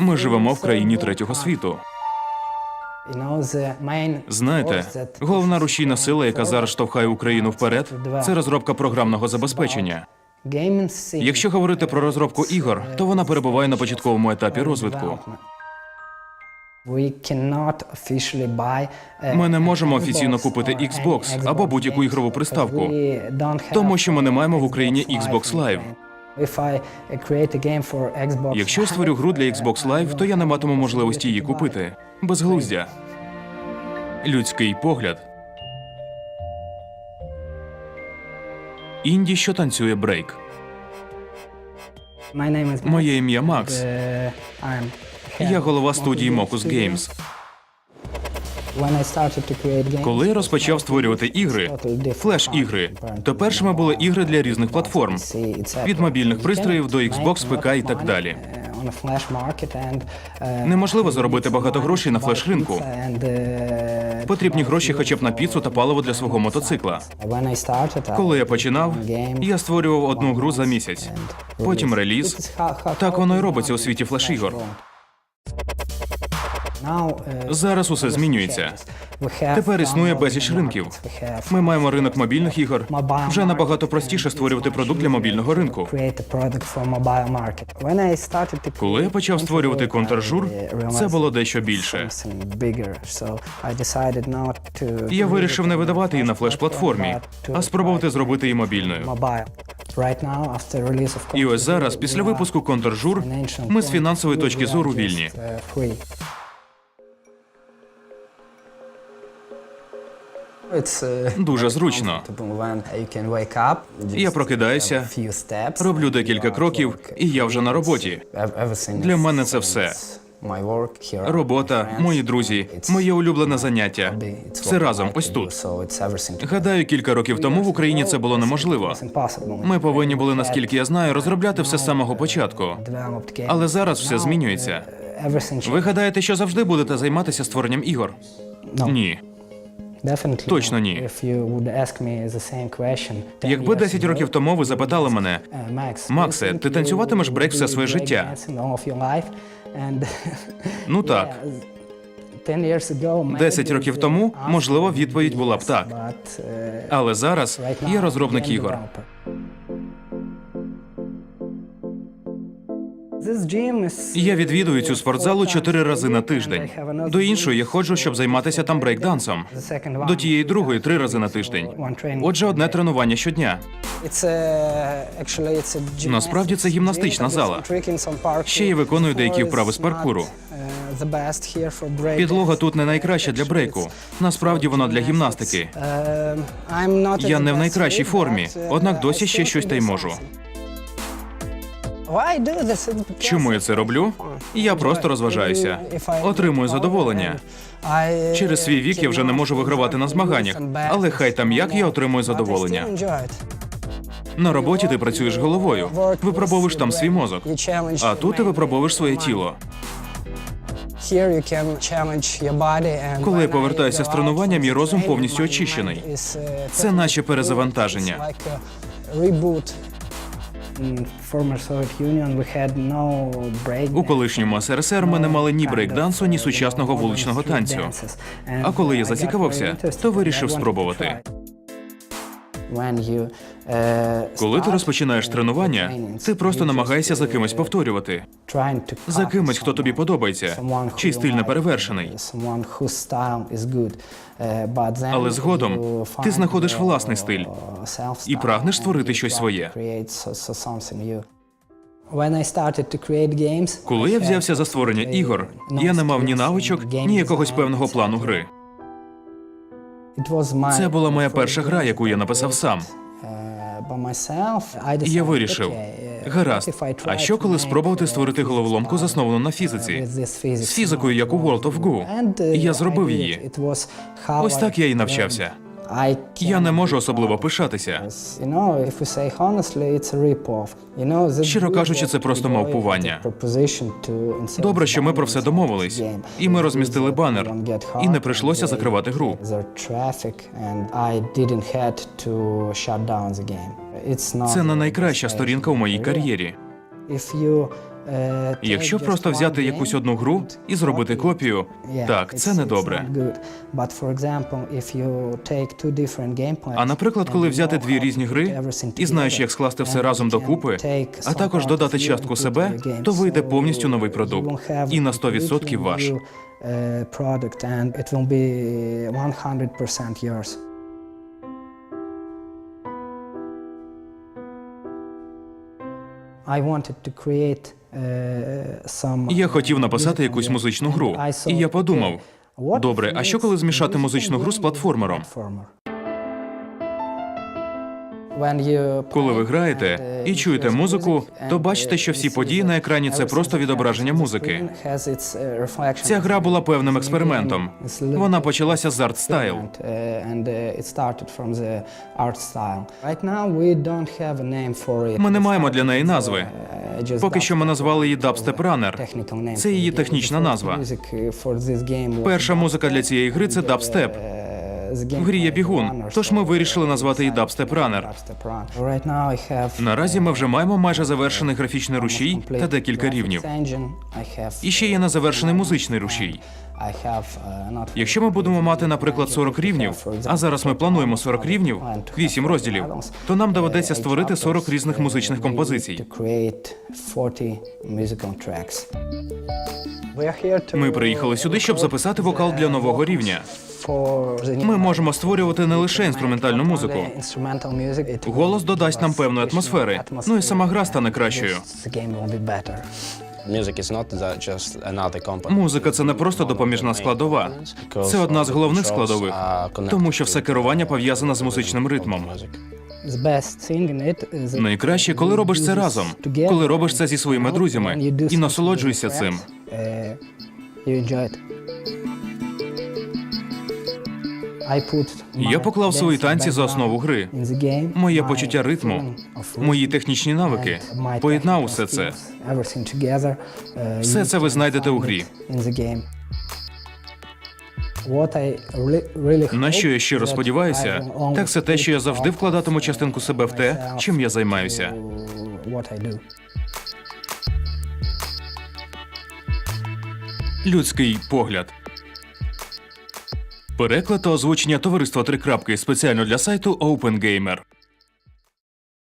Ми живемо в країні третього світу. Знаєте, головна рушійна сила, яка зараз штовхає Україну вперед, це розробка програмного забезпечення. Якщо говорити про розробку ігор, то вона перебуває на початковому етапі розвитку. Ми не можемо офіційно купити Xbox або будь-яку ігрову приставку, тому що ми не маємо в Україні Xbox Live. Якщо створю гру для Xbox Live, то я не матиму можливості її купити. Безглуздя. Людський погляд. Інді, що танцює брейк. Моє ім'я Макс. Я голова студії Mocus Games. Коли я розпочав створювати ігри, флеш-ігри, то першими були ігри для різних платформ. Від мобільних пристроїв до Xbox, ПК і так далі. Неможливо заробити багато грошей на флеш-ринку. Потрібні гроші хоча б на піцу та паливо для свого мотоцикла. Коли я починав, я створював одну гру за місяць. Потім реліз. Так воно і робиться у світі флеш-ігор. Зараз усе змінюється. Тепер існує безліч ринків. Ми маємо ринок мобільних ігор. Вже набагато простіше створювати продукт для мобільного ринку. Коли я почав створювати контржур, це було дещо більше. Я вирішив не видавати її на флеш-платформі, а спробувати зробити її мобільною. І ось зараз, після випуску контржур, ми з фінансової точки зору вільні. Дуже зручно. Я прокидаюся, роблю декілька кроків, і я вже на роботі. Для мене це все. Робота, мої друзі, моє улюблене заняття. Все разом, ось тут. Гадаю, кілька років тому в Україні це було неможливо. Ми повинні були, наскільки я знаю, розробляти все з самого початку. Але зараз все змінюється. Ви гадаєте, що завжди будете займатися створенням ігор? Ні. Точно ні. Якби 10 років тому ви запитали мене, Максе, ти танцюватимеш брейк все своє життя? Ну так. 10 років тому, можливо, відповідь була б так. Але зараз я розробник ігор. Я відвідую цю спортзалу чотири рази на тиждень. До іншої я ходжу, щоб займатися там брейкдансом. До тієї другої три рази на тиждень. Отже, одне тренування щодня. Насправді це гімнастична зала. Ще я виконую деякі вправи з паркуру. Підлога тут не найкраща для брейку. Насправді вона для гімнастики. Я не в найкращій формі, однак досі ще щось та й можу. Чому я це роблю? Я просто розважаюся, отримую задоволення. Через свій вік я вже не можу вигравати на змаганнях, але хай там як я отримую задоволення. На роботі ти працюєш головою, випробовуєш там свій мозок. А тут ти випробовуєш своє тіло. Коли я повертаюся з тренування, мій розум повністю очищений. Це наче перезавантаження. У колишньому СРСР ми не мали ні брейкдансу, ні сучасного вуличного танцю. А коли я зацікавився, то вирішив спробувати. Коли ти розпочинаєш тренування, ти просто намагаєшся за кимось повторювати. За кимось, хто тобі подобається, чий стиль не перевершений. Але згодом ти знаходиш власний стиль і прагнеш створити щось своє. Коли я взявся за створення ігор, я не мав ні навичок, ні якогось певного плану гри. Це була моя перша гра, яку я написав сам. І Я вирішив, гаразд, а що коли спробувати створити головоломку, засновану на фізиці? З фізикою, як у World of Goo. І я зробив її. Ось так я і навчався. Я не можу особливо пишатися. Щиро кажучи, це просто мавпування. Добре, що ми про все домовились, і ми розмістили банер, і не прийшлося закривати гру. Це не найкраща сторінка у моїй кар'єрі. Якщо просто взяти якусь одну гру і зробити копію, так, це недобре. А наприклад, коли взяти дві різні гри і знаєш, як скласти все разом докупи, а також додати частку себе, то вийде повністю новий продукт. І на 100% ваш. 100% yours. I wanted to create Я хотів написати якусь музичну гру, і я подумав: добре, а що коли змішати музичну гру з платформером? Коли ви граєте і чуєте музику, то бачите, що всі події на екрані це просто відображення музики. Ця гра була певним експериментом. Вона почалася з арт-стайл. Ми не маємо для неї назви. Поки що ми назвали її Dubstep Runner. Це її технічна назва. Перша музика для цієї гри це дабстеп. В грі є бігун, тож ми вирішили назвати її Dubstep Runner. Наразі ми вже маємо майже завершений графічний рушій та декілька рівнів. І ще є незавершений музичний рушій. Якщо ми будемо мати, наприклад, 40 рівнів, а зараз ми плануємо 40 рівнів, 8 розділів, то нам доведеться створити 40 різних музичних композицій. Ми приїхали сюди, щоб записати вокал для нового рівня. Ми можемо створювати не лише інструментальну музику. Голос додасть нам певної атмосфери. Ну і сама гра стане кращою. Music is not the- just another. Музика це не просто допоміжна складова. Це одна з головних складових, тому що все керування пов'язане з музичним ритмом. Найкраще, коли робиш це разом, коли робиш це зі своїми друзями і насолоджуйся цим. Я поклав свої танці за основу гри. Моє почуття ритму, мої технічні навики. Поєднав усе це. Все це ви знайдете у грі. На що я щиро сподіваюся, так це те, що я завжди вкладатиму частинку себе в те, чим я займаюся. Людський погляд. Переклад та озвучення товариства Три крапки спеціально для сайту OpenGamer.